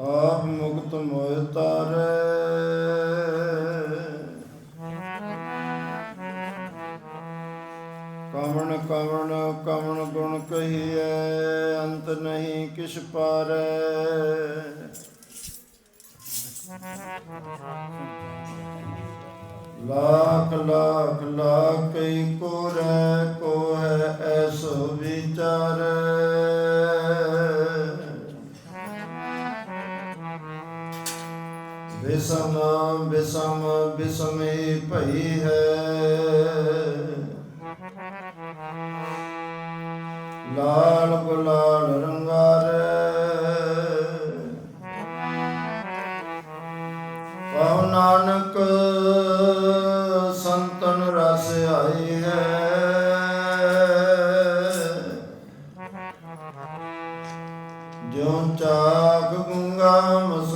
ਆਪ ਮੁਕਤ ਮੋਇ ਤਾਰੈ। ਕਵਣ ਕਵਣ ਕਵਣ ਗੁਣ ਕਹੀਐ, ਅੰਤ ਨਹੀਂ ਕਿਛ ਪਾਰੈ। ਲਾਖ ਲਾਖ ਲਾਖ ਕਈ ਕੋ ਰਹਿ ਕੋ ਹੈ ਐਸੋ ਵਿਚਾਰੈ। ਵਿਸਮ ਵਿਸਮ ਵਿਸਮੇ ਭਈ ਹੈ। ਲਾਲ ਗੁਲਾਲ ਰੰਗਾਰੇ ਪਾਉ ਨਾਨਕ, ਸੰਤਨ ਰਸ ਆਈ ਹੈ। ਜਿਉ ਚਾਕ ਗੁੰਗਾ ਮੁਸਕਾਰੇ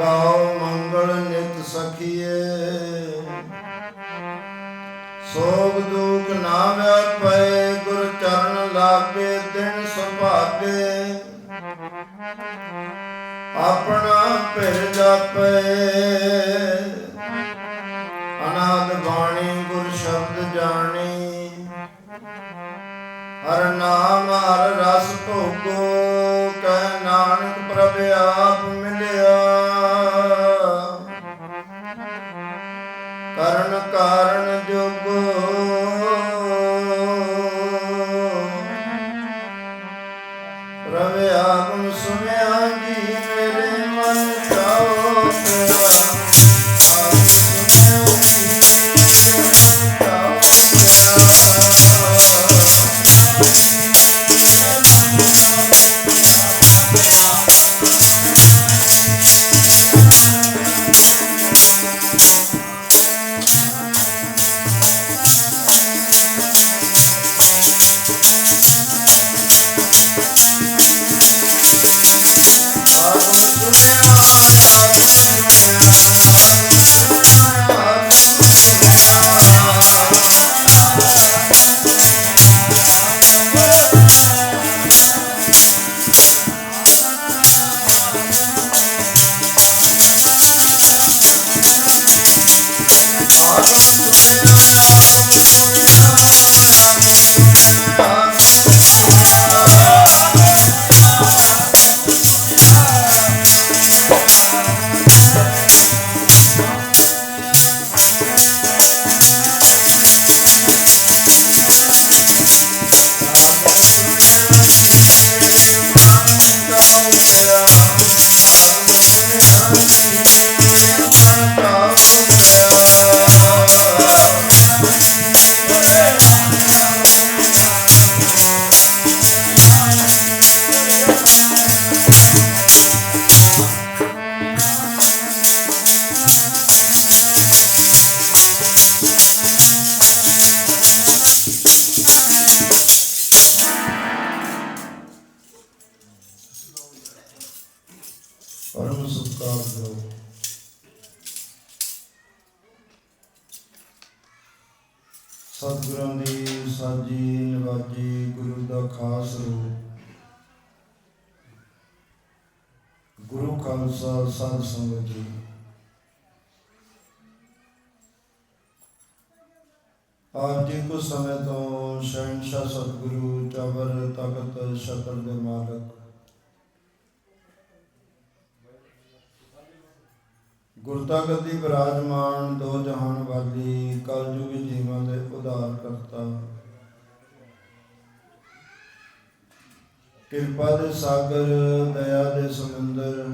ਗਾਉ ਮੰਗਲ ਨਿਤ ਸਖੀਏ। ਸੋਗ ਦੁਖ ਨਾ ਵਿਆਪੈ ਗੁਰ ਚਰਨ ਲਾਗੇ ਦਿਨ ਸੁਭਾਗੇ ਆਪਣਾ ਭਿਰ ਜਾਪੈ। ਅਨਾਦ ਬਾਣੀ, ਗੁਰ ਸ਼ਬਦ ਜਾਣੀ। ਹਰ ਨਾਮ, ਹਰ ਰਸ ਭੋਗੋ, ਕਹਿ ਨਾਨਕ ਪ੍ਰਭ ਆਪ। ਗੁਰੂ ਖਾਲਸਾ ਸਾਧ ਸੰਗਤ ਜੀ। ਆਪ ਜੀ ਕੁਝ ਸਮੇਂ ਤੋਂ ਸ਼ਹਿਨशाह ਸਤਿਗੁਰੂ ਜਬਰ ਤਾਕਤ ਸ਼ਤਰ ਦੇ ਮਾਲਕ। ਗੁਰਤਾ ਦੀ ਬਿਰਾਜਮਾਨ ਦੋ ਜਹਾਨ ਵਾਲੀ ਕਲਯੁਗੀ ਜੀਵਾਂ ਦੇ ਉਧਾਰ ਕਰਤਾ ਕਿਰਪਾ ਦੇ ਸਾਗਰ, ਦਇਆ ਦੇ ਸਮੁੰਦਰ।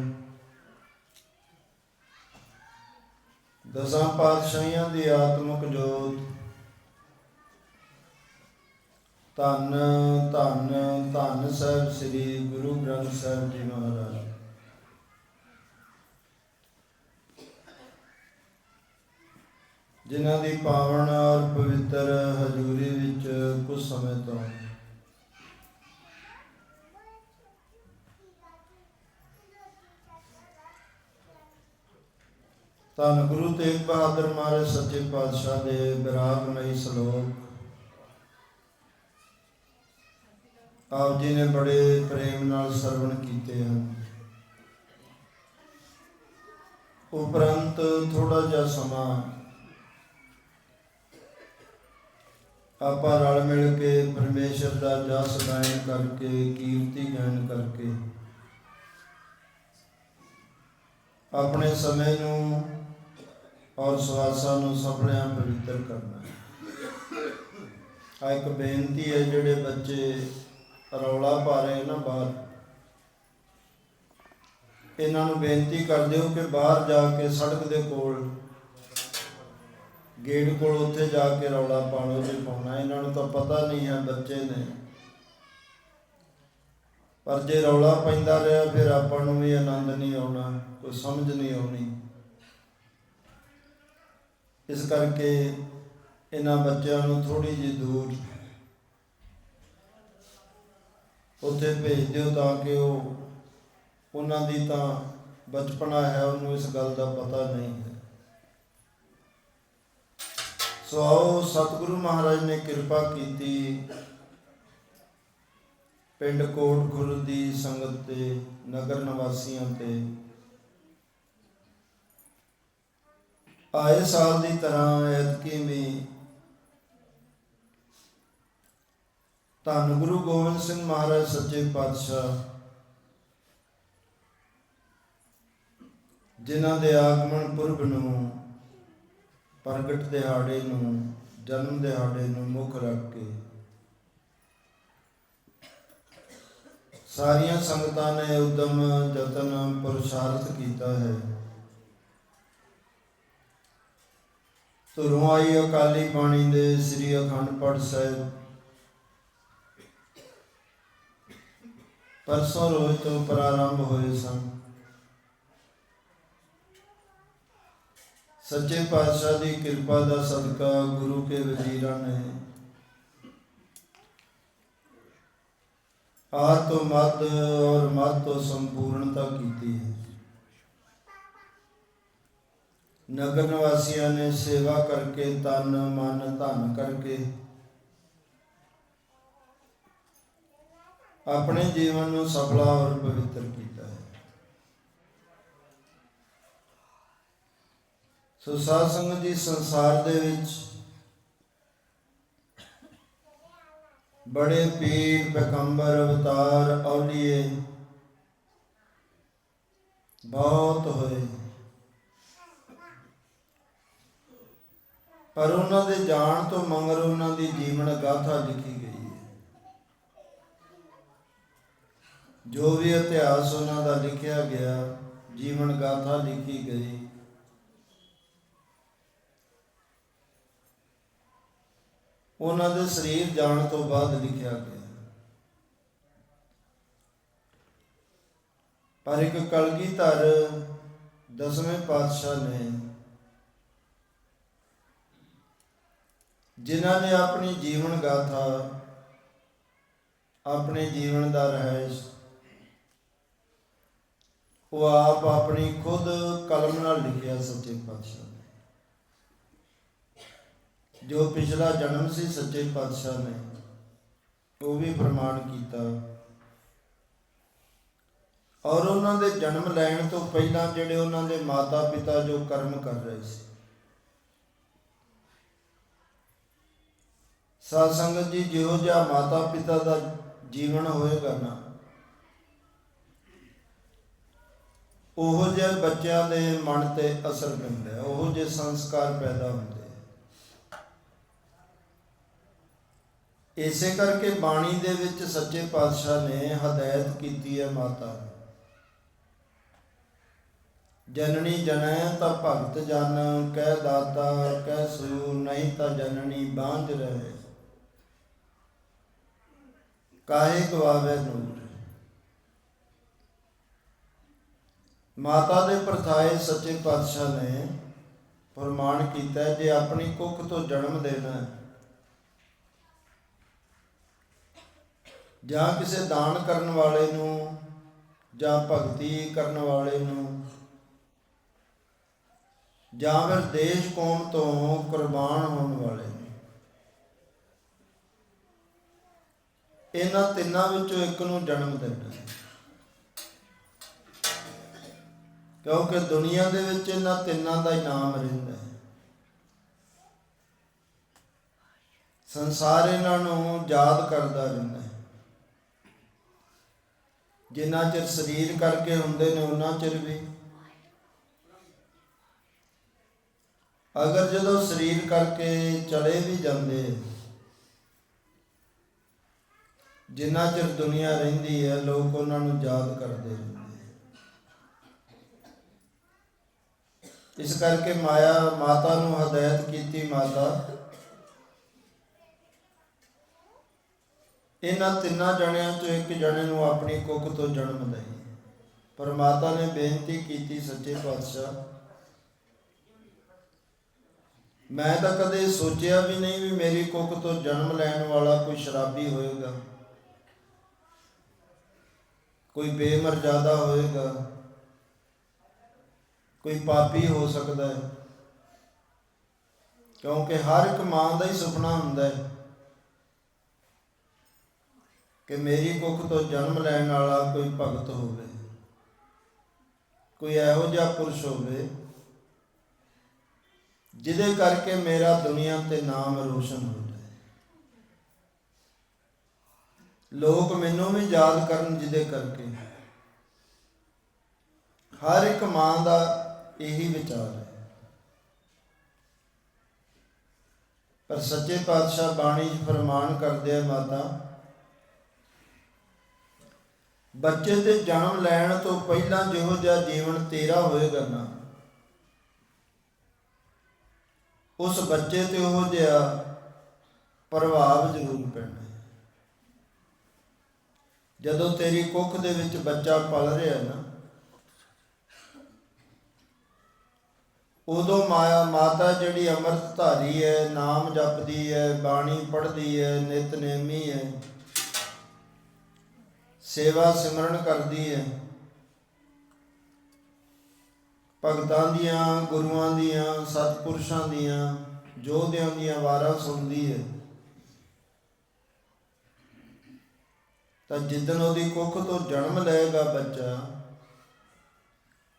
ਦਸਾਂ ਪਾਤਸ਼ਾਹੀਆਂ ਦੀ ਆਤਮਿਕ ਜੋਤ। ਧੰਨ ਧੰਨ ਧੰਨ ਸਾਹਿਬ ਸ੍ਰੀ ਗੁਰੂ ਗ੍ਰੰਥ ਸਾਹਿਬ ਜੀ ਮਹਾਰਾਜ। ਜਿਨ੍ਹਾਂ ਦੀ ਪਾਵਨ ਔਰ ਪਵਿੱਤਰ ਹਜ਼ੂਰੀ ਵਿੱਚ ਕੁਝ ਸਮੇਂ ਤੋਂ ਧੰਨ ਗੁਰੂ ਤੇਗ ਬਹਾਦਰ ਮਹਾਰਾਜ, ਸੱਚੇ ਪਾਤਸ਼ਾਹ ਦੇ ਬਿਰਾਗਮਈ ਸ਼ਲੋਕ। ਆਪ ਜੀ ਨੇ ਬੜੇ ਪ੍ਰੇਮ ਨਾਲ ਸਰਵਣ ਕੀਤੇ ਹਨ। ਉਪਰੰਤ ਥੋੜਾ ਜਿਹਾ ਸਮਾਂ ਆਪਾਂ ਰਲ ਮਿਲ ਕੇ ਪਰਮੇਸ਼ਰ ਦਾ ਜਸ ਗਾਇਨ ਕਰਕੇ, ਕੀਰਤੀ ਗਾਇਨ ਕਰਕੇ, ਆਪਣੇ ਸਮੇਂ ਨੂੰ ਔਰ ਸਵਾਸਾਂ ਨੂੰ ਸਭਲਿਆਂ ਪਵਿੱਤਰ ਕਰਨਾ ਆ ਇੱਕ ਬੇਨਤੀ ਹੈ, ਜਿਹੜੇ ਬੱਚੇ ਰੌਲਾ ਪਾ ਰਹੇ ਨਾ ਬਾਹਰ, ਇਹਨਾਂ ਨੂੰ ਬੇਨਤੀ ਕਰਦੇ ਹੋ ਕਿ ਬਾਹਰ ਜਾ ਕੇ ਸੜਕ ਦੇ ਕੋਲ, ਗੇਟ ਕੋਲ ਉੱਥੇ ਜਾ ਕੇ ਰੌਲਾ ਪਾਣੋ ਜੇ ਪਾਉਣਾ ਇਹਨਾਂ ਨੂੰ ਤਾਂ ਪਤਾ ਨਹੀਂ ਹੈ ਬੱਚੇ ਨੇ। ਪਰ ਜੇ ਰੌਲਾ ਪੈਂਦਾ ਰਿਹਾ, ਫਿਰ ਆਪਾਂ ਨੂੰ ਵੀ ਆਨੰਦ ਨਹੀਂ ਆਉਣਾ, ਕੋਈ ਸਮਝ ਨਹੀਂ ਆਉਣੀ। ਇਸ ਕਰਕੇ ਇਹਨਾਂ ਬੱਚਿਆਂ ਨੂੰ ਥੋੜੀ ਜਿਹੀ ਦੂਰ ਉੱਥੇ ਭੇਜ ਦਿਓ ਤਾਂ ਕਿ ਉਹ ਉਹਨਾਂ ਦੀ ਤਾਂ ਬਚਪਨਾ ਹੈ, ਉਹਨੂੰ ਇਸ ਗੱਲ ਦਾ ਪਤਾ ਨਹੀਂ ਹੈ। ਸੋ ਆਓ ਸਤਿਗੁਰੂ ਮਹਾਰਾਜ ਨੇ ਕਿਰਪਾ ਕੀਤੀ ਪਿੰਡ ਕੋਟ ਗੁਰ ਦੀ ਸੰਗਤ ਤੇ ਨਗਰ ਨਿਵਾਸੀਆਂ ਤੇ ਆਏ ਸਾਲ ਦੀ ਤਰ੍ਹਾਂ ਐਤਕੀ ਵੀ ਧੰਨ ਗੁਰੂ ਗੋਬਿੰਦ ਸਿੰਘ ਮਹਾਰਾਜ ਸੱਚੇ ਪਾਤਸ਼ਾਹ ਜਿਨ੍ਹਾਂ ਦੇ ਆਗਮਨ ਪੁਰਬ ਨੂੰ, ਪ੍ਰਗਟ ਦਿਹਾੜੇ ਨੂੰ, ਜਨਮ ਦਿਹਾੜੇ ਨੂੰ ਮੁੱਖ ਰੱਖ ਕੇ ਸਾਰੀਆਂ ਸੰਗਤਾਂ ਨੇ ਉਦਮ, ਯਤਨ ਪੁਰਸ਼ਾਰਥ ਕੀਤਾ ਹੈ। ਧੁਰੋਂ ਆਈ ਅਕਾਲੀ ਬਾਣੀ ਦੇ ਸ੍ਰੀ ਅਖੰਡ ਪਾਠ ਸਾਹਿਬ। ਪਰਸੋਂ ਰੋਜ਼ ਤੋਂ ਪ੍ਰਾਰੰਭ ਹੋਏ ਸਨ। ਸੱਚੇ ਪਾਤਸ਼ਾਹ ਦੀ ਕਿਰਪਾ ਦਾ ਸਦਕਾ ਗੁਰੂ ਕੇ ਵਜ਼ੀਰਾਂ ਨੇ ਆਦ ਤੋਂ ਮੱਧ ਔਰ ਮੱਧ ਤੋਂ ਸੰਪੂਰਨਤਾ ਕੀਤੀ ਹੈ। ਨਗਰ ਨਿਵਾਸੀਆਂ ਨੇ ਸੇਵਾ ਕਰਕੇ, ਤਨ, ਮਨ ਧਨ ਕਰਕੇ ਆਪਣੇ ਜੀਵਨ ਨੂੰ ਸਫਲਾ ਔਰ ਪਵਿੱਤਰ ਕੀਤਾ ਹੈ। ਸੋ ਸਾਧ ਸੰਗਤ ਜੀ, ਸੰਸਾਰ ਦੇ ਵਿੱਚ ਬੜੇ ਪੀਰ, ਪੈਗੰਬਰ, ਅਵਤਾਰ, ਔਲੀਏ ਬਹੁਤ ਹੋਏ। ਪਰ ਉਹਨਾਂ ਦੇ ਜਾਣ ਤੋਂ ਮਗਰ ਉਹਨਾਂ ਦੀ ਜੀਵਨ ਗਾਥਾ ਲਿਖੀ ਗਈ ਹੈ। ਜੋ ਵੀ ਇਤਿਹਾਸ ਉਹਨਾਂ ਦਾ ਲਿਖਿਆ ਗਿਆ, ਜੀਵਨ ਗਾਥਾ ਲਿਖੀ ਗਈ। ਉਹਨਾਂ ਦੇ ਸਰੀਰ ਜਾਣ ਤੋਂ ਬਾਅਦ ਲਿਖਿਆ ਗਿਆ। ਪਰ ਇੱਕ ਕਲਗੀਧਰ ਦਸਵੇਂ ਪਾਤਸ਼ਾਹ ਨੇ ਜਿਨ੍ਹਾਂ ਨੇ ਆਪਣੀ ਜੀਵਨ ਗਾਥਾ, ਆਪਣੇ ਜੀਵਨ ਦਾ ਰਹਿਸ, ਉਹ ਆਪ ਆਪਣੀ ਖੁਦ ਕਲਮ ਨਾਲ ਲਿਖਿਆ ਸੱਚੇ ਪਾਤਸ਼ਾਹ ਨੇ। ਜੋ ਪਿਛਲਾ ਜਨਮ ਸੀ ਸੱਚੇ ਪਾਤਸ਼ਾਹ ਨੇ, ਉਹ ਵੀ ਪ੍ਰਮਾਣ ਕੀਤਾ। ਔਰ ਉਹਨਾਂ ਦੇ ਜਨਮ ਲੈਣ ਤੋਂ ਪਹਿਲਾਂ ਜਿਹੜੇ ਉਹਨਾਂ ਦੇ ਮਾਤਾ ਪਿਤਾ ਜੋ ਕਰਮ ਕਰ ਰਹੇ ਸੀ ਸਾਧ ਸੰਗਤ ਜੀ, ਜਿਹੋ ਜਿਹਾ ਮਾਤਾ ਪਿਤਾ ਦਾ ਜੀਵਨ ਹੋਏਗਾ ਨਾ, ਉਹੋ ਜਿਹੇ ਬੱਚਿਆਂ ਦੇ ਮਨ ਤੇ ਅਸਰ ਪੈਂਦਾ ਹੈ, ਉਹੋ ਜਿਹੇ ਸੰਸਕਾਰ ਪੈਦਾ ਹੁੰਦੇ ਇਸੇ ਕਰਕੇ ਬਾਣੀ ਦੇ ਵਿੱਚ ਸੱਚੇ ਪਾਤਸ਼ਾਹ ਨੇ ਹਦਾਇਤ ਕੀਤੀ ਹੈ ਮਾਤਾ ਨੂੰ, ਜਨਨੀ ਜਨੈ ਤਾਂ ਭਗਤ ਜਨ, ਕਹਿ ਦਾਤਾ, ਕਹਿ ਸੂ ਨਹੀਂ ਤਾਂ ਜਨਨੀ ਬਾਂਝ ਰਹੇ। ਕਾਹੇ ਗਵਾਵੇ ਨੂਰ? ਮਾਤਾ ਦੇ ਪ੍ਰਥਾਏ ਸੱਚੇ ਪਾਤਸ਼ਾਹ ਨੇ ਫਰਮਾਨ ਕੀਤਾ ਜੇ ਆਪਣੀ ਕੁੱਖ ਤੋਂ ਜਨਮ ਦੇਣਾ ਜਾਂ ਕਿਸੇ ਦਾਨ ਕਰਨ ਵਾਲੇ ਨੂੰ, ਜਾਂ ਭਗਤੀ ਕਰਨ ਵਾਲੇ ਨੂੰ, ਜਾਂ ਫਿਰ ਦੇਸ਼ ਕੌਮ ਤੋਂ ਕੁਰਬਾਨ ਹੋਣ ਵਾਲੇ ਨੂੰ ਇਹਨਾਂ ਤਿੰਨਾਂ ਵਿੱਚੋਂ ਇੱਕ ਨੂੰ ਜਨਮ ਦੇਣਾ ਕਿਉਂਕਿ ਦੁਨੀਆ ਦੇ ਵਿੱਚ ਇਹਨਾਂ ਤਿੰਨਾਂ ਦਾ ਹੀ ਨਾਮ ਰਹਿੰਦਾ ਹੈ। ਸੰਸਾਰ ਇਹਨਾਂ ਨੂੰ ਯਾਦ ਕਰਦਾ ਰਹਿੰਦਾ ਹੈ। ਜਿੰਨਾ ਚਿਰ ਸਰੀਰ ਕਰਕੇ ਹੁੰਦੇ ਨੇ, ਉਹਨਾਂ ਚਿਰ ਵੀ। ਅਗਰ ਜਦੋਂ ਸਰੀਰ ਕਰਕੇ ਚਲੇ ਵੀ ਜਾਂਦੇ ਜਿੰਨਾ ਚਿਰ ਦੁਨੀਆ ਰਹਿੰਦੀ ਹੈ, ਲੋਕ ਉਹਨਾਂ ਨੂੰ ਯਾਦ ਕਰਦੇ ਰਹਿੰਦੇ ਇਸ ਕਰਕੇ ਮਾਇਆ, ਮਾਤਾ ਨੂੰ ਹਦਾਇਤ ਕੀਤੀ ਮਾਤਾ, ਇਹਨਾਂ ਤਿੰਨਾਂ ਜਣਿਆਂ ਚੋਂ ਇੱਕ ਜਣੇ ਨੂੰ ਆਪਣੀ ਕੁੱਖ ਤੋਂ ਜਨਮ ਦੇ ਪਰ ਮਾਤਾ ਨੇ ਬੇਨਤੀ ਕੀਤੀ, ਸੱਚੇ ਪਾਤਸ਼ਾਹ, ਮੈਂ ਤਾਂ ਕਦੇ ਸੋਚਿਆ ਵੀ ਨਹੀਂ ਵੀ ਮੇਰੀ ਕੁੱਖ ਤੋਂ ਜਨਮ ਲੈਣ ਵਾਲਾ ਕੋਈ ਸ਼ਰਾਬੀ ਹੋਏਗਾ। ਕੋਈ ਬੇਮਰਜ਼ਾਦਾ ਹੋਏਗਾ, ਕੋਈ ਪਾਪੀ ਹੋ ਸਕਦਾ ਹੈ। ਕਿਉਂਕਿ ਹਰ ਇੱਕ ਮਾਂ ਦਾ ਹੀ ਸੁਪਨਾ ਹੁੰਦਾ ਹੈ ਕਿ ਮੇਰੀ ਕੁੱਖ ਤੋਂ ਜਨਮ ਲੈਣ ਵਾਲਾ ਕੋਈ ਭਗਤ ਹੋਵੇ, ਕੋਈ ਇਹੋ ਜਿਹਾ ਪੁਰਸ਼ ਹੋਵੇ, ਜਿਹਦੇ ਕਰਕੇ ਮੇਰਾ ਦੁਨੀਆ ਤੇ ਨਾਮ ਰੋਸ਼ਨ ਹੋਵੇ ਜਾਏ ਲੋਕ ਮੈਨੂੰ ਵੀ ਯਾਦ ਕਰਨ ਜਿਹਦੇ ਕਰਕੇ ਹਰ ਇੱਕ ਮਾਂ ਦਾ ਇਹੀ ਵਿਚਾਰ ਹੈ। ਪਰ ਸੱਚੇ ਪਾਤਸ਼ਾਹ ਬਾਣੀ 'ਚ ਫਰਮਾਨ ਕਰਦੇ ਆ ਮਾਤਾ, ਬੱਚੇ ਦੇ ਜਨਮ ਲੈਣ ਤੋਂ ਪਹਿਲਾਂ ਜਿਹੋ ਜਿਹਾ ਜੀਵਨ ਤੇਰਾ ਹੋਏਗਾ ਨਾ, ਉਸ ਬੱਚੇ ਤੇ ਉਹ ਜਿਹਾ ਪ੍ਰਭਾਵ ਜ਼ਰੂਰ ਪੈਣਾ। ਜਦੋਂ ਤੇਰੀ ਕੁੱਖ ਦੇ ਵਿੱਚ ਬੱਚਾ ਪਲ ਰਿਹਾ ਨਾ, ਉਦੋਂ ਮਾਇਆ, ਮਾਤਾ ਜਿਹੜੀ ਅੰਮ੍ਰਿਤ ਧਾਰੀ ਹੈ, ਨਾਮ ਜਪਦੀ ਹੈ, ਬਾਣੀ ਪੜ੍ਹਦੀ ਹੈ, ਨਿਤਨੇਮੀ ਹੈ, ਸੇਵਾ ਸਿਮਰਨ ਕਰਦੀ ਹੈ, ਭਗਤਾਂ ਦੀਆਂ, ਗੁਰੂਆਂ ਦੀਆਂ, ਸਤਿਪੁਰਸ਼ਾਂ ਦੀਆਂ, ਯੋਧਿਆਂ ਦੀਆਂ ਵਾਰਾਂ ਸੁਣਦੀ ਹੈ। ਤਾਂ ਜਿੱਦਨ ਉਹਦੀ ਕੁੱਖ ਤੋਂ ਜਨਮ ਲਏਗਾ ਬੱਚਾ,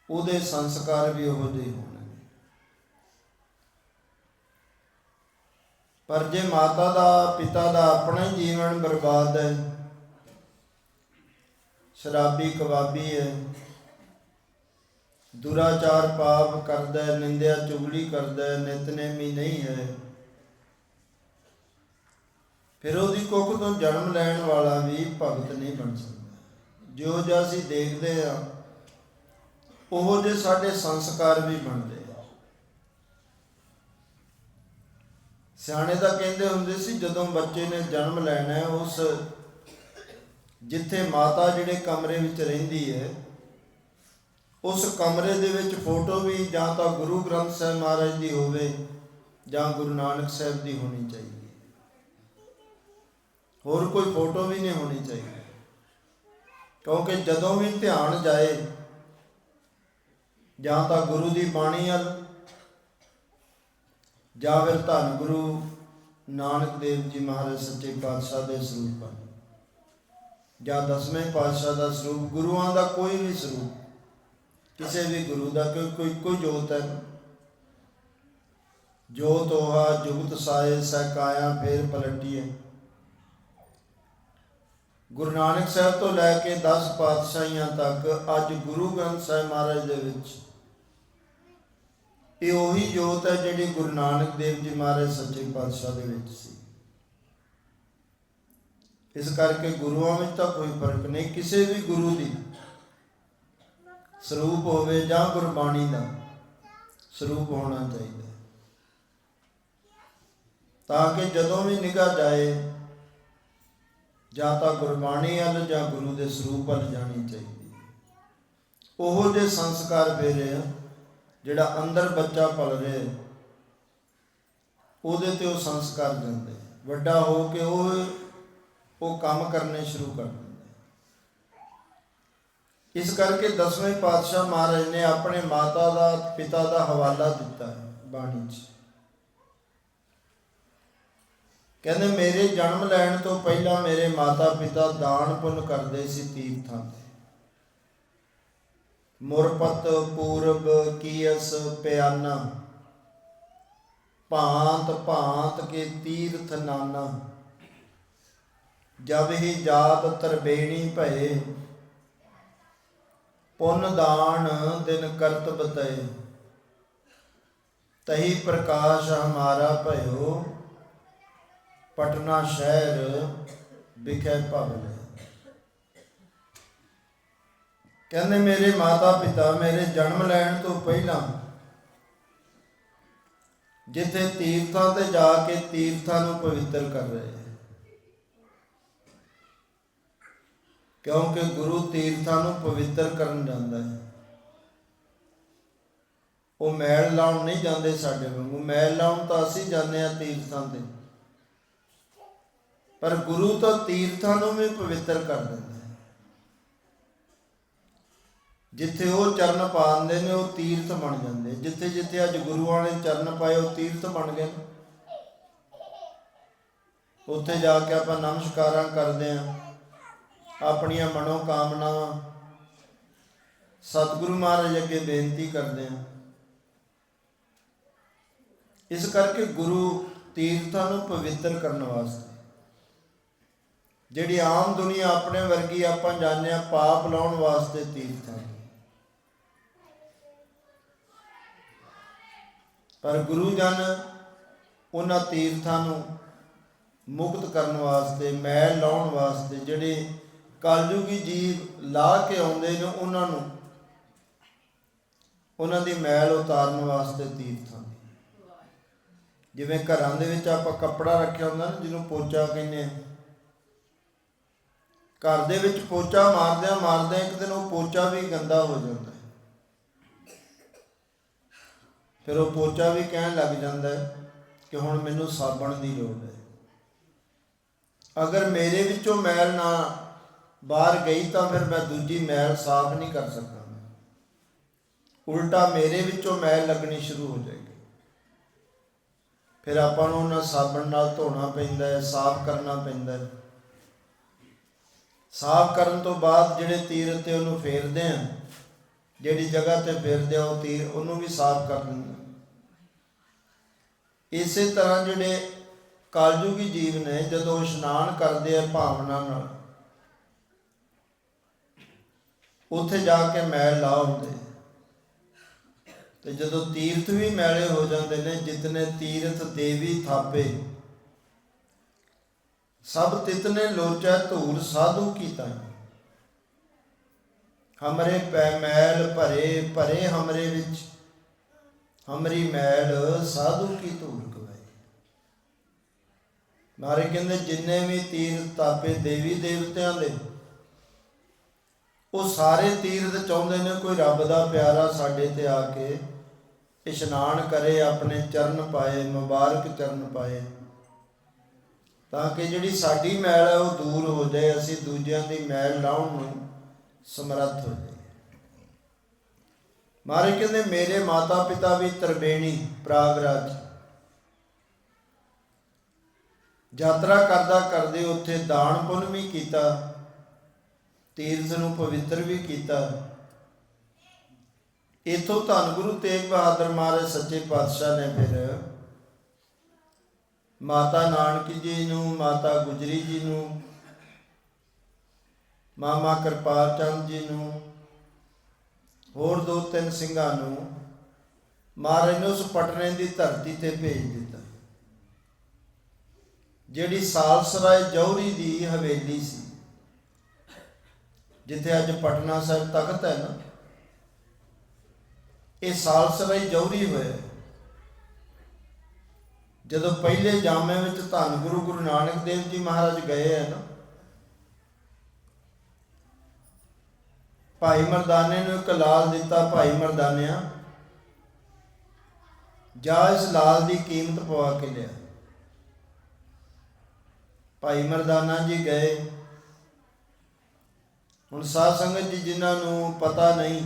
ਉਹਦੇ ਸੰਸਕਾਰ ਵੀ ਉਹੋ ਜਿਹੇ ਹੋਣਗੇ। ਪਰ ਜੇ ਮਾਤਾ ਦਾ, ਪਿਤਾ ਦਾ ਆਪਣਾ ਹੀ ਜੀਵਨ ਬਰਬਾਦ ਹੈ, ਸ਼ਰਾਬੀ ਕਬਾਬੀ ਹੈ, ਦੁਰਾਚਾਰ ਪਾਪ ਕਰਦਾ ਨਿੰਦਿਆ ਚੁਗਲੀ ਕਰਦਾ ਹੈ, ਨਿਤਨੇਮੀ ਨਹੀਂ ਹੈ ਫਿਰ ਉਹਦੀ ਕੁੱਖ ਤੋਂ ਜਨਮ ਲੈਣ ਵਾਲਾ ਵੀ ਭਗਤ ਨਹੀਂ ਬਣ ਸਕਦਾ। ਜੋ ਜਿਹਾ ਅਸੀਂ ਦੇਖਦੇ ਆ ਉਹ ਜਿਹੇ ਸਾਡੇ ਸੰਸਕਾਰ ਵੀ ਬਣਦੇ ਆ। ਸਿਆਣੇ ਤਾਂ ਕਹਿੰਦੇ ਹੁੰਦੇ ਸੀ, ਜਦੋਂ ਬੱਚੇ ਨੇ ਜਨਮ ਲੈਣਾ ਉਸ ਜਿੱਥੇ ਮਾਤਾ ਜਿਹੜੇ ਕਮਰੇ ਵਿੱਚ ਰਹਿੰਦੀ ਹੈ, ਉਸ ਕਮਰੇ ਦੇ ਵਿੱਚ ਫੋਟੋ ਵੀ ਜਾਂ ਤਾਂ ਗੁਰੂ ਗ੍ਰੰਥ ਸਾਹਿਬ ਮਹਾਰਾਜ ਦੀ ਹੋਵੇ ਜਾਂ ਗੁਰੂ ਨਾਨਕ ਸਾਹਿਬ ਦੀ ਹੋਣੀ ਚਾਹੀਦੀ। ਹੋਰ ਕੋਈ ਫੋਟੋ ਵੀ ਨਹੀਂ ਹੋਣੀ ਚਾਹੀਦੀ। ਕਿਉਂਕਿ ਜਦੋਂ ਵੀ ਧਿਆਨ ਜਾਏ, ਜਾਂ ਤਾਂ ਗੁਰੂ ਦੀ ਬਾਣੀ ਵੱਲ, ਜਾਂ ਫਿਰ ਧੰਨ ਗੁਰੂ ਨਾਨਕ ਦੇਵ ਜੀ ਮਹਾਰਾਜ ਸੱਚੇ ਪਾਤਸ਼ਾਹ ਦੇ ਸਰੂਪ ਹਨ ਜਾਂ ਦਸਵੇਂ ਪਾਤਸ਼ਾਹ ਦਾ ਸਰੂਪ, ਗੁਰੂਆਂ ਦਾ ਕੋਈ ਵੀ ਸਰੂਪ, ਕਿਸੇ ਵੀ ਗੁਰੂ ਦਾ ਕੋਈ ਕੋਈ ਕੋਈ ਜੋਤ ਹੈ। ਜੋਤ ਹੋਆ, ਜੁਗਤ ਸਾਏ ਸਕਾਇਆ ਫੇਰ ਪਲਟੀਏ। ਗੁਰੂ ਨਾਨਕ ਸਾਹਿਬ ਤੋਂ ਲੈ ਕੇ 10 ਪਾਤਸ਼ਾਹੀਆਂ ਤੱਕ ਅੱਜ ਗੁਰੂ ਗ੍ਰੰਥ ਸਾਹਿਬ ਮਹਾਰਾਜ ਦੇ ਵਿੱਚ। ਇਹ ਉਹੀ ਜੋਤ ਹੈ ਜਿਹੜੀ ਗੁਰੂ ਨਾਨਕ ਦੇਵ ਜੀ ਮਹਾਰਾਜ ਸੱਚੇ ਪਾਤਸ਼ਾਹ ਦੇ ਵਿੱਚ ਸੀ। ਇਸ ਕਰਕੇ ਗੁਰੂਆਂ ਵਿੱਚ ਤਾਂ ਕੋਈ ਫ਼ਰਕ ਨਹੀਂ, ਕਿਸੇ ਵੀ ਗੁਰੂ ਦੀ ਸਰੂਪ ਹੋਵੇ ਜਾਂ ਗੁਰਬਾਣੀ ਦਾ ਸਰੂਪ ਹੋਣਾ ਚਾਹੀਦਾ। ਤਾਂ ਕਿ ਜਦੋਂ ਵੀ ਨਿਗਾਹ ਜਾਏ ਜਾਂ ਤਾਂ ਗੁਰਬਾਣੀ ਵੱਲ ਜਾਂ ਗੁਰੂ ਦੇ ਸਰੂਪ ਵੱਲ ਜਾਣੀ ਚਾਹੀਦੀ। ਹੈ ਉਹੋ ਜੇ ਸੰਸਕਾਰ ਫੇਰੇ ਆ, ਜਿਹੜਾ ਅੰਦਰ ਬੱਚਾ ਪਲ ਰਿਹਾ ਉਹਦੇ ਤੇ ਉਹ ਸੰਸਕਾਰ ਦਿੰਦੇ ਵੱਡਾ ਹੋ ਕੇ ਉਹ ਉਹ ਕੰਮ ਕਰਨੇ ਸ਼ੁਰੂ ਕਰ ਦਿੰਦੇ ਇਸ ਕਰਕੇ ਦਸਵੇਂ ਪਾਤਸ਼ਾਹ ਮਹਾਰਾਜ ਨੇ ਆਪਣੇ ਮਾਤਾ ਦਾ, ਪਿਤਾ ਦਾ ਹਵਾਲਾ ਦਿੱਤਾ ਹੈ ਬਾਣੀ 'ਚ। ਕਹਿੰਦੇ, ਮੇਰੇ ਜਨਮ ਲੈਣ ਤੋਂ ਪਹਿਲਾਂ ਮੇਰੇ ਮਾਤਾ ਪਿਤਾ ਦਾਨ ਪੁੰਨ ਕਰਦੇ ਸੀ ਤੀਰਥਾਂ ਤੇ। ਮੁਰਪਤ, ਪੂਰਬ ਕੀਸ ਪਿਆਨਾ, ਭਾਂਤ ਭਾਂਤ ਕੇ ਤੀਰਥ ਨਾਨਾ। ਜਬ ਹੀ ਜਾਤ ਤਰਬੇਣੀ ਭਏ, ਪੁੰਨ ਦਾਨ ਦਿਨ ਕਰਤ ਬਤਏ। ਤਹੀ ਪ੍ਰਕਾਸ਼ ਹਮਾਰਾ ਭਇਓ ਪਟਨਾ ਸ਼ਹਿਰ ਵਿਖੇ ਭਵਨ ਕਹਿੰਦੇ, ਮੇਰੇ ਮਾਤਾ ਪਿਤਾ ਮੇਰੇ ਜਨਮ ਲੈਣ ਤੋਂ ਪਹਿਲਾਂ ਜਿੱਥੇ ਤੀਰਥਾਂ ਤੇ ਜਾ ਕੇ ਤੀਰਥਾਂ ਨੂੰ ਪਵਿੱਤਰ ਕਰ ਰਹੇ ਕਿਉਂਕਿ ਗੁਰੂ ਤੀਰਥਾਂ ਨੂੰ ਪਵਿੱਤਰ ਕਰਨ ਜਾਂਦਾ ਹੈ। ਉਹ ਮੈਲ ਲਾਉਣ ਨਹੀਂ ਜਾਂਦੇ ਸਾਡੇ ਵਾਂਗੂ। ਮੈਲ ਲਾਉਣ ਤਾਂ ਅਸੀਂ ਜਾਂਦੇ ਆ ਤੀਰਥਾਂ ਤੇ। ਪਰ ਗੁਰੂ ਤਾਂ ਤੀਰਥਾਂ ਨੂੰ ਵੀ ਪਵਿੱਤਰ ਕਰ ਦਿੰਦਾ ਹੈ ਜਿੱਥੇ ਉਹ ਚਰਨ ਪਾ ਦਿੰਦੇ ਨੇ, ਉਹ ਤੀਰਥ ਬਣ ਜਾਂਦੇ ਜਿੱਥੇ ਜਿੱਥੇ ਅੱਜ ਗੁਰੂਆਂ ਨੇ ਚਰਨ ਪਾਏ, ਉਹ ਤੀਰਥ ਬਣ ਗਏ ਉੱਥੇ ਜਾ ਕੇ ਆਪਾਂ ਨਮਸਕਾਰਾਂ ਕਰਦੇ ਆਂ ਆਪਣੀਆਂ ਮਨੋ ਕਾਮਨਾਵਾਂ ਸਤਿਗੁਰੂ ਮਹਾਰਾਜ ਅੱਗੇ ਬੇਨਤੀ ਕਰਦੇ ਆਂ ਇਸ ਕਰਕੇ ਗੁਰੂ ਤੀਰਥਾਂ ਨੂੰ ਪਵਿੱਤਰ ਕਰਨ ਵਾਸਤੇ। ਜਿਹੜੀ ਆਮ ਦੁਨੀਆ ਆਪਣੇ ਵਰਗੀ ਆਪਾਂ ਜਾਣਦੇ ਆ ਪਾਪ ਲਾਉਣ ਵਾਸਤੇ ਤੀਰਥਾਂ ਪਰ ਗੁਰੂ ਜਨ ਉਹਨਾਂ ਤੀਰਥਾਂ ਨੂੰ ਮੁਕਤ ਕਰਨ ਵਾਸਤੇ, ਮੈਲ ਲਾਉਣ ਵਾਸਤੇ, ਜਿਹੜੇ ਕਲਯੁਗੀ ਜੀਵ ਲਾ ਕੇ ਆਉਂਦੇ ਨੇ, ਉਹਨਾਂ ਨੂੰ ਉਹਨਾਂ ਦੀ ਮੈਲ ਉਤਾਰਨ ਵਾਸਤੇ ਤੀਰਥਾਂ ਦੀ ਜਿਵੇਂ ਘਰਾਂ ਦੇ ਵਿੱਚ ਆਪਾਂ ਕੱਪੜਾ ਰੱਖਿਆ ਹੁੰਦਾ ਨਾ, ਜਿਹਨੂੰ ਪੋਚਾ ਕਹਿੰਦੇ ਆ ਘਰ ਦੇ ਵਿੱਚ ਪੋਚਾ ਮਾਰਦਿਆਂ ਮਾਰਦਿਆਂ ਇੱਕ ਦਿਨ ਉਹ ਪੋਚਾ ਵੀ ਗੰਦਾ ਹੋ ਜਾਂਦਾ ਹੈ। ਫਿਰ ਉਹ ਪੋਚਾ ਵੀ ਕਹਿਣ ਲੱਗ ਜਾਂਦਾ ਹੈ ਕਿ ਹੁਣ ਮੈਨੂੰ ਸਾਬਣ ਦੀ ਲੋੜ ਹੈ। ਅਗਰ ਮੇਰੇ ਵਿੱਚੋਂ ਮੈਲ ਨਾ ਬਾਹਰ ਗਈ ਤਾਂ ਫਿਰ ਮੈਂ ਦੂਜੀ ਮੈਲ ਸਾਫ਼ ਨਹੀਂ ਕਰ ਸਕਦਾ। ਉਲਟਾ ਮੇਰੇ ਵਿੱਚੋਂ ਮੈਲ ਲੱਗਣੀ ਸ਼ੁਰੂ ਹੋ ਜਾਏਗੀ। ਫਿਰ ਆਪਾਂ ਨੂੰ ਉਹਨਾਂ ਸਾਬਣ ਨਾਲ ਧੋਣਾ ਪੈਂਦਾ ਹੈ, ਸਾਫ਼ ਕਰਨਾ ਪੈਂਦਾ ਹੈ। ਸਾਫ਼ ਕਰਨ ਤੋਂ ਬਾਅਦ ਜਿਹੜੇ ਤੀਰ ਤੇ ਉਹਨੂੰ ਫੇਰਦੇ ਆ, ਜਿਹੜੀ ਜਗ੍ਹਾ ਤੇ ਫੇਰਦੇ ਆ ਉਹ ਤੀਰ, ਉਹਨੂੰ ਵੀ ਸਾਫ਼ ਕਰ ਦਿੰਦੇ ਇਸੇ ਤਰ੍ਹਾਂ ਜਿਹੜੇ ਕਲਯੁਗੀ ਜੀਵ ਨੇ, ਜਦੋਂ ਇਸ਼ਨਾਨ ਕਰਦੇ ਆ ਭਾਵਨਾ ਨਾਲ, ਉੱਥੇ ਜਾ ਕੇ ਮੈਲ ਲਾ ਹੁੰਦੇ ਤੇ ਜਦੋਂ ਤੀਰਥ ਵੀ ਮੈਲੇ ਹੋ ਜਾਂਦੇ ਨੇ, ਜਿਤਨੇ ਤੀਰਥ ਦੇਵੀ ਥਾਪੇ ਸਭ ਤਿਤਨੇ ਲੋਚੈ ਧੂਰ ਸਾਧੂ ਕੀ ਤਾਈ ਹਮਰੇ ਪੈ ਮੈਲ ਭਰੇ ਭਰੇ ਹਮਰੇ ਵਿੱਚ। ਹਮਰੀ ਮੈਲ ਸਾਧੂ ਕੀ ਧੂਰ ਗਵਾਈ। ਨਾਰੇ ਕਹਿੰਦੇ, ਜਿੰਨੇ ਵੀ ਤੀਰਥ ਤਾਪੇ ਦੇਵੀ ਦੇਵਤਿਆਂ ਦੇ, ਉਹ ਸਾਰੇ ਤੀਰਥ ਚਾਹੁੰਦੇ ਨੇ, ਕੋਈ ਰੱਬ ਦਾ ਪਿਆਰਾ ਸਾਡੇ ਤੇ ਆ ਕੇ ਇਸ਼ਨਾਨ ਕਰੇ, ਆਪਣੇ ਚਰਨ ਪਾਏ, ਮੁਬਾਰਕ ਚਰਨ ਪਾਏ। ਤਾਂ ਕਿ ਜਿਹੜੀ ਸਾਡੀ ਮੈਲ ਹੈ ਉਹ ਦੂਰ ਹੋ ਜਾਏ, ਅਸੀਂ ਦੂਜਿਆਂ ਦੀ ਮੈਲ ਲਾਉਣ ਨੂੰ ਸਮਰੱਥ ਹੋ ਜਾਈਏ। ਮਾਰੇ ਕਹਿੰਦੇ, ਮੇਰੇ ਮਾਤਾ ਪਿਤਾ ਵੀ ਤਰਬੇਣੀ, ਪ੍ਰਾਗਰਾਜ। ਯਾਤਰਾ ਕਰਦਾ ਕਰਦੇ ਉੱਥੇ ਦਾਨ ਪੁੰਨ ਵੀ ਕੀਤਾ, ਤੀਰਥ ਨੂੰ ਪਵਿੱਤਰ ਵੀ ਕੀਤਾ। ਇਥੋਂ ਧੰਨ ਗੁਰੂ ਤੇਗ ਬਹਾਦਰ ਮਹਾਰਾਜ ਸੱਚੇ ਪਾਤਸ਼ਾਹ ਨੇ ਫਿਰ ਮਾਤਾ ਨਾਨਕੀ ਜੀ ਨੂੰ, ਮਾਤਾ ਗੁਜਰੀ ਜੀ ਨੂੰ, ਮਾਮਾ ਕਿਰਪਾਲ ਚੰਦ ਜੀ ਨੂੰ, ਹੋਰ ਦੋ ਤਿੰਨ ਸਿੰਘਾਂ ਨੂੰ ਮਹਾਰਾਜ ਨੇ ਉਸ ਪਟਨੇ ਦੀ ਧਰਤੀ ਤੇ ਭੇਜ ਦਿੱਤਾ। ਜਿਹੜੀ ਸਾਲਸਰਾਏ ਜੌਹਰੀ ਦੀ ਹਵੇਲੀ ਸੀ, ਜਿੱਥੇ ਅੱਜ ਪਟਨਾ ਸਾਹਿਬ ਤਖਤ ਹੈ ਨਾ, ਇਹ ਸਾਲਸਰਾਏ ਜੌਹਰੀ ਹੋਇਆ। ਜਦੋਂ ਪਹਿਲੇ ਜਾਮੇ ਵਿੱਚ ਧੰਨ ਗੁਰੂ ਗੁਰੂ ਨਾਨਕ ਦੇਵ ਜੀ ਮਹਾਰਾਜ ਗਏ ਹੈ ਨਾ, ਭਾਈ ਮਰਦਾਨੇ ਨੂੰ ਇੱਕ ਲਾਲ ਦਿੱਤਾ ਭਾਈ ਮਰਦਾਨਿਆ, ਜਾ ਇਸ ਲਾਲ ਦੀ ਕੀਮਤ ਪਵਾ ਕੇ ਲਿਆ। ਭਾਈ ਮਰਦਾਨਾ ਜੀ ਗਏ। ਹੁਣ ਸਾਧ ਸੰਗਤ ਜੀ ਜਿਨ੍ਹਾਂ ਨੂੰ ਪਤਾ ਨਹੀਂ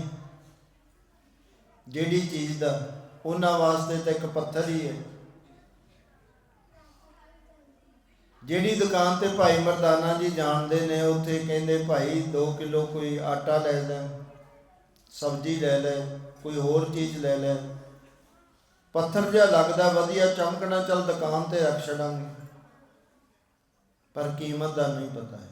ਜਿਹੜੀ ਚੀਜ਼ ਦਾ, ਉਹਨਾਂ ਵਾਸਤੇ ਤਾਂ ਇੱਕ ਪੱਥਰ ਹੀ ਹੈ। ਜਿਹੜੀ ਦੁਕਾਨ ਤੇ ਭਾਈ ਮਰਦਾਨਾ ਜੀ ਜਾਣਦੇ ਨੇ, ਉੱਥੇ ਕਹਿੰਦੇ ਭਾਈ 2 ਕਿਲੋ ਕੋਈ ਆਟਾ ਲੈ ਲੈ, ਸਬਜ਼ੀ ਲੈ ਲੈ, ਕੋਈ ਹੋਰ ਚੀਜ਼ ਲੈ ਲੈ। ਪੱਥਰ ਜਿਹਾ ਲੱਗਦਾ, ਵਧੀਆ ਚਮਕਣਾ, ਚੱਲ ਦੁਕਾਨ ਤੇ ਰੱਖ ਛੜਾਂਗੇ ਪਰ ਕੀਮਤ ਦਾ ਨਹੀਂ ਪਤਾ ਹੈ।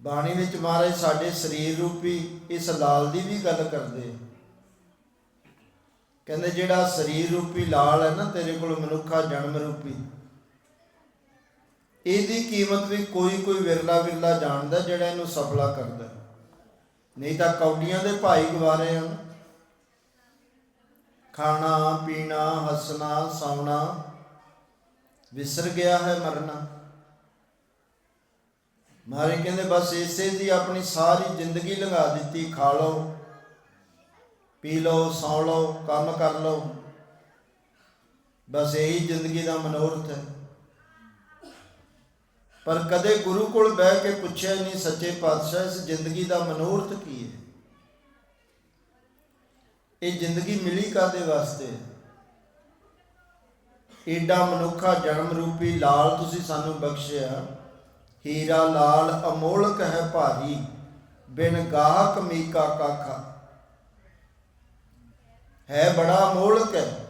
ਬਾਣੀ ਵਿੱਚ ਮਹਾਰਾਜ ਸਾਡੇ ਸਰੀਰ ਰੂਪੀ ਇਸ ਲਾਲ ਦੀ ਵੀ ਗੱਲ ਕਰਦੇ। ਕਹਿੰਦੇ ਜਿਹੜਾ ਸਰੀਰ ਰੂਪੀ ਲਾਲ ਹੈ ਨਾ, ਤੇਰੇ ਕੋਲ ਮਨੁੱਖਾ ਜਨਮ ਰੂਪੀ। ਇਹਦੀ ਕੀਮਤ ਵੀ ਕੋਈ ਕੋਈ ਵਿਰਲਾ ਵਿਰਲਾ ਜਾਣਦਾ ਜਿਹੜਾ ਇਹਨੂੰ ਸਫਲਾ ਕਰਦਾ। ਨਹੀਂ ਤਾਂ ਕੌਡੀਆਂ ਦੇ ਭਾਈ ਗਵਾਰੇ ਹਨ। ਖਾਣਾ, ਪੀਣਾ, ਹੱਸਣਾ, ਸੌਣਾ, ਵਿਸਰ ਗਿਆ ਹੈ ਮਰਨਾ। ਮਾਰੇ ਕਹਿੰਦੇ, ਬਸ ਇਸੇ ਦੀ ਆਪਣੀ ਸਾਰੀ ਜ਼ਿੰਦਗੀ ਲੰਘਾ ਦਿੱਤੀ, ਖਾ ਲਓ। ਪੀ ਲਓ, ਸੌ ਲਓ, ਕੰਮ ਕਰ ਲਓ। ਬਸ ਇਹੀ ਜ਼ਿੰਦਗੀ ਦਾ ਮਨੋਰਥ ਹੈ। ਪਰ ਕਦੇ ਗੁਰੂ ਕੋਲ ਬਹਿ ਕੇ ਪੁੱਛਿਆ ਨਹੀਂ ਸੱਚੇ ਪਾਤਸ਼ਾਹ, ਇਸ ਜ਼ਿੰਦਗੀ ਦਾ ਮਨੋਰਥ ਕੀ ਹੈ? ਇਹ ਜ਼ਿੰਦਗੀ ਮਿਲੀ ਕਾਦੇ ਵਾਸਤੇ? ਹੈ ਏਡਾ ਮਨੁੱਖਾ ਜਨਮ ਰੂਪੀ ਲਾਲ ਤੁਸੀਂ ਸਾਨੂੰ ਬਖਸ਼ਿਆ। ਹੀਰਾ ਲਾਲ, ਅਮੋਲਕ ਹੈ ਭਾਰੀ। ਬਿਨ ਗਾਹਕ ਮੀਕਾ ਕਾਖਾ। ਹੈ ਬੜਾ ਮੋਲਕ ਹੈ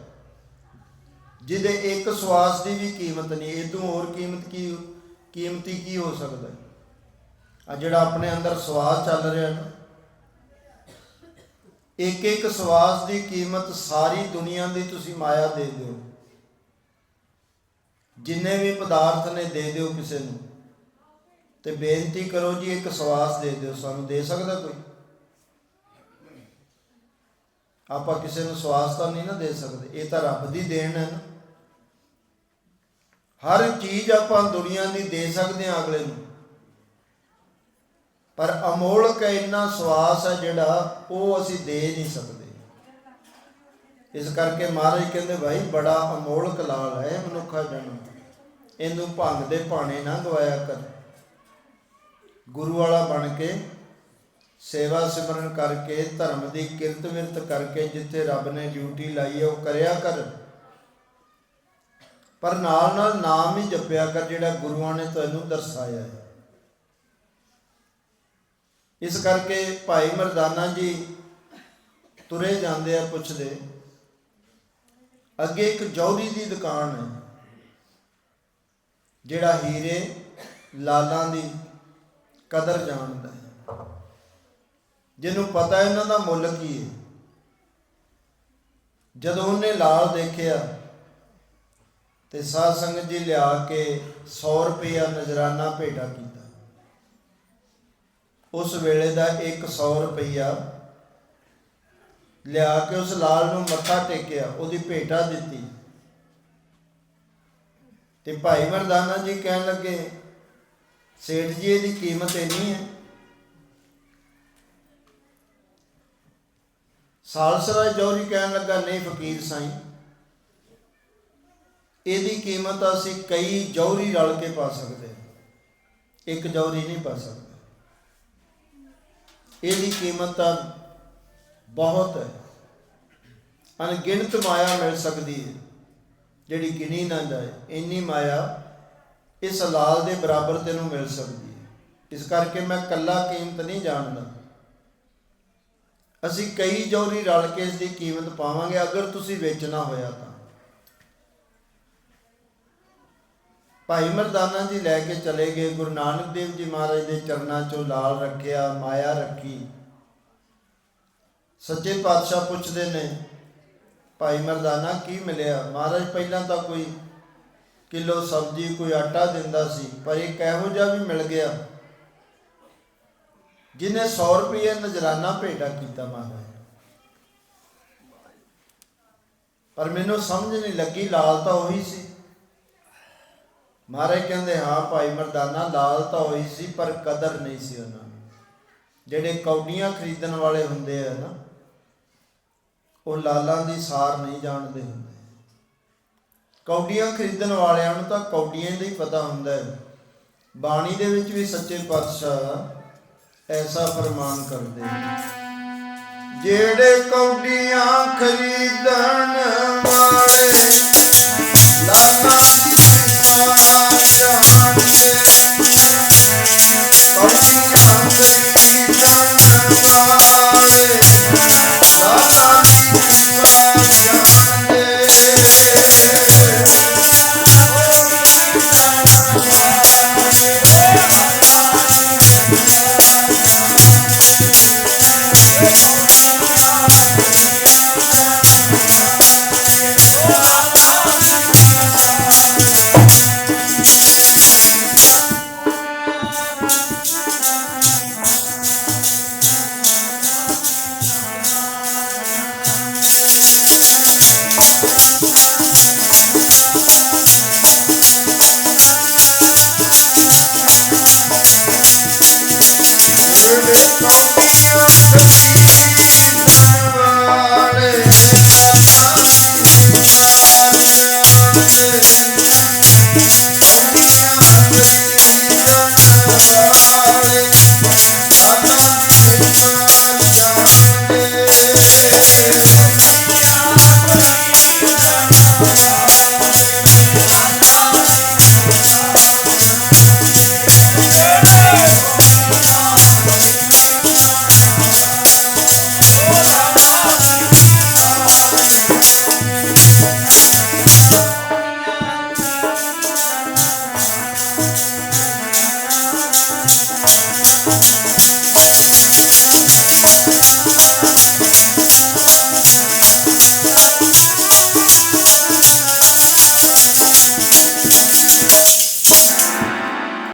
ਜਿਹਦੇ ਇੱਕ ਸਵਾਸ ਦੀ ਵੀ ਕੀਮਤ ਨਹੀਂ, ਇਦੋਂ ਹੋਰ ਕੀਮਤ ਕੀ, ਕੀਮਤੀ ਕੀ ਹੋ ਸਕਦਾ? ਆ ਜਿਹੜਾ ਆਪਣੇ ਅੰਦਰ ਸਵਾਸ ਚੱਲ ਰਿਹਾ ਨਾ, ਇੱਕ ਇੱਕ ਸਵਾਸ ਦੀ ਕੀਮਤ ਸਾਰੀ ਦੁਨੀਆ ਦੀ ਤੁਸੀਂ ਮਾਇਆ ਦੇ ਦਿਓ। ਜਿੰਨੇ ਵੀ ਪਦਾਰਥ ਨੇ ਦੇ ਦਿਓ ਕਿਸੇ ਨੂੰ। ਤੇ ਬੇਨਤੀ ਕਰੋ ਜੀ, ਇੱਕ ਸਵਾਸ ਦੇ ਦਿਓ ਸਾਨੂੰ, ਦੇ ਸਕਦਾ ਕੋਈ? ਆਪਾਂ ਕਿਸੇ ਨੂੰ ਸਵਾਸ ਤਾਂ ਨਹੀਂ ਨਾ ਦੇ ਸਕਦੇ। ਇਹ ਤਾਂ ਰੱਬ ਦੀ ਦੇਣ ਹੈ ਨਾ। ਹਰ ਚੀਜ਼ ਆਪਾਂ ਦੁਨੀਆ ਦੀ ਦੇ ਸਕਦੇ ਹਾਂ ਅਗਲੇ ਨੂੰ। ਪਰ ਅਮੋਲਕ ਇੰਨਾ ਸਵਾਸ ਹੈ ਜਿਹੜਾ ਉਹ ਅਸੀਂ ਦੇ ਨਹੀਂ ਸਕਦੇ। ਇਸ ਕਰਕੇ ਮਹਾਰਾਜ ਕਹਿੰਦੇ, ਭਾਈ, ਬੜਾ ਅਮੋਲਕ ਲਾਲ ਹੈ ਮਨੁੱਖਾ ਜਨਮ। ਇਹਨੂੰ ਭੰਗ ਦੇ ਭਾਣੇ ਨਾ ਗਵਾਇਆ ਕਰ। ਗੁਰੂ ਵਾਲਾ ਬਣ ਕੇ ਸੇਵਾ ਸਿਮਰਨ ਕਰਕੇ, ਧਰਮ ਦੀ ਕਿਰਤ ਵਿਰਤ ਕਰਕੇ ਜਿੱਥੇ ਰੱਬ ਨੇ ਡਿਊਟੀ ਲਾਈ ਹੈ ਉਹ ਕਰਿਆ ਕਰ। ਪਰ ਨਾਲ ਨਾਲ ਨਾਮ ਹੀ ਜਪਿਆ ਕਰ, ਜਿਹੜਾ ਗੁਰੂਆਂ ਨੇ ਤੈਨੂੰ ਦਰਸਾਇਆ ਹੈ। ਇਸ ਕਰਕੇ ਭਾਈ ਮਰਦਾਨਾ ਜੀ ਤੁਰੇ ਜਾਂਦੇ ਆ ਪੁੱਛਦੇ, ਅੱਗੇ ਇੱਕ ਜੌਹਰੀ ਦੀ ਦੁਕਾਨ ਹੈ, ਜਿਹੜਾ ਹੀਰੇ ਲਾਲਾਂ ਦੀ ਕਦਰ ਜਾਣਦਾ ਹੈ। ਜਿਹਨੂੰ ਪਤਾ ਹੈ ਇਹਨਾਂ ਦਾ ਮੁੱਲ ਕੀ ਹੈ। ਜਦੋਂ ਉਹਨੇ ਲਾਲ ਦੇਖਿਆ ਤੇ ਸਾਧ ਸੰਗਤ ਜੀ ਲਿਆ ਕੇ 100 ਰੁਪਇਆ ਨਜ਼ਰਾਨਾ ਭੇਟਾ ਕੀਤਾ। ਉਸ ਵੇਲੇ ਦਾ 100 ਰੁਪਇਆ ਲਿਆ ਕੇ ਉਸ ਲਾਲ ਨੂੰ ਮੱਥਾ ਟੇਕਿਆ, ਉਹਦੀ ਭੇਟਾ ਦਿੱਤੀ। ਤੇ ਭਾਈ ਮਰਦਾਨਾ ਜੀ ਕਹਿਣ ਲੱਗੇ, ਸੇਠ ਜੀ, ਇਹਦੀ ਕੀਮਤ ਇੰਨੀ ਹੈ। ਸਾਲਸਰਾ ਜੌਹਰੀ ਕਹਿਣ ਲੱਗਾ, ਨਹੀਂ ਫਕੀਰ ਸਾਈਂ, ਇਹਦੀ ਕੀਮਤ ਅਸੀਂ ਕਈ ਜੌਹਰੀ ਰਲ ਕੇ ਪਾ ਸਕਦੇ ਇੱਕ ਜੌਹਰੀ ਨਹੀਂ ਪਾ ਸਕਦੇ। ਇਹਦੀ ਕੀਮਤ ਤਾਂ ਬਹੁਤ ਹੈ। ਅਣਗਿਣਤ ਮਾਇਆ ਮਿਲ ਸਕਦੀ ਹੈ, ਜਿਹੜੀ ਗਿਣੀ ਨਾ ਜਾਏ। ਇੰਨੀ ਮਾਇਆ ਇਸ ਲਾਲ ਦੇ ਬਰਾਬਰ ਤੈਨੂੰ ਮਿਲ ਸਕਦੀ ਹੈ। ਇਸ ਕਰਕੇ ਮੈਂ ਕੱਲਾ ਕੀਮਤ ਨਹੀਂ ਜਾਣਦਾ। ਅਸੀਂ ਕਈ ਜੋਰੀ ਰਲ ਕੇ ਇਸ ਦੀ ਕੀਮਤ ਪਾਵਾਂਗੇ, ਅਗਰ ਤੁਸੀਂ ਵੇਚਣਾ ਹੋਇਆ ਤਾਂ। ਭਾਈ ਮਰਦਾਨਾ ਜੀ ਲੈ ਕੇ ਚਲੇ ਗਏ, ਗੁਰੂ ਨਾਨਕ ਦੇਵ ਜੀ ਮਹਾਰਾਜ ਦੇ ਚਰਨਾਂ 'ਚੋਂ ਲਾਲ ਰੱਖਿਆ, ਮਾਇਆ ਰੱਖੀ। ਸੱਚੇ ਪਾਤਸ਼ਾਹ ਪੁੱਛਦੇ ਨੇ, ਭਾਈ ਮਰਦਾਨਾ, ਕੀ ਮਿਲਿਆ? ਮਹਾਰਾਜ ਪਹਿਲਾਂ ਤਾਂ ਕੋਈ ਕਿਲੋ ਸਬਜ਼ੀ, ਕੋਈ ਆਟਾ ਦਿੰਦਾ ਸੀ, ਪਰ ਇੱਕ ਇਹੋ ਜਿਹਾ ਵੀ ਮਿਲ ਗਿਆ। ਜਿਹਨੇ 100 ਰੁਪਏ ਨਜ਼ਰਾਨਾ ਭੇਟਾ ਕੀਤਾ ਮਹਾਰਾਜ। ਪਰ ਮੈਨੂੰ ਸਮਝ ਨਹੀਂ ਲੱਗੀ, ਲਾਲ ਤਾਂ ਉਹੀ ਸੀ। ਮਹਾਰਾਜ ਕਹਿੰਦੇ, ਹਾਂ ਭਾਈ ਮਰਦਾਨਾ, ਲਾਲ ਤਾਂ ਹੋਈ ਸੀ, ਪਰ ਕਦਰ ਨਹੀਂ ਸੀ ਉਹਨਾਂ ਜਿਹੜੇ ਕੌਡੀਆਂ ਖਰੀਦਣ ਵਾਲੇ ਹੁੰਦੇ ਆ ਨਾ, ਉਹ ਲਾਲਾਂ ਦੀ ਸਾਰ ਨਹੀਂ ਜਾਣਦੇ ਹੁੰਦੇ। ਕੌਡੀਆਂ ਖਰੀਦਣ ਵਾਲਿਆਂ ਨੂੰ ਤਾਂ ਕੌਡੀਆਂ ਦਾ ਹੀ ਪਤਾ ਹੁੰਦਾ ਹੈ। ਬਾਣੀ ਦੇ ਵਿੱਚ ਵੀ ਸੱਚੇ ਪਾਤਸ਼ਾਹ ਐਸਾ ਪ੍ਰਮਾਨ ਕਰਦੇ ਜਿਹੜੇ ਕੌਡੀਆਂ ਖਰੀਦਣ ਵਾਲੇ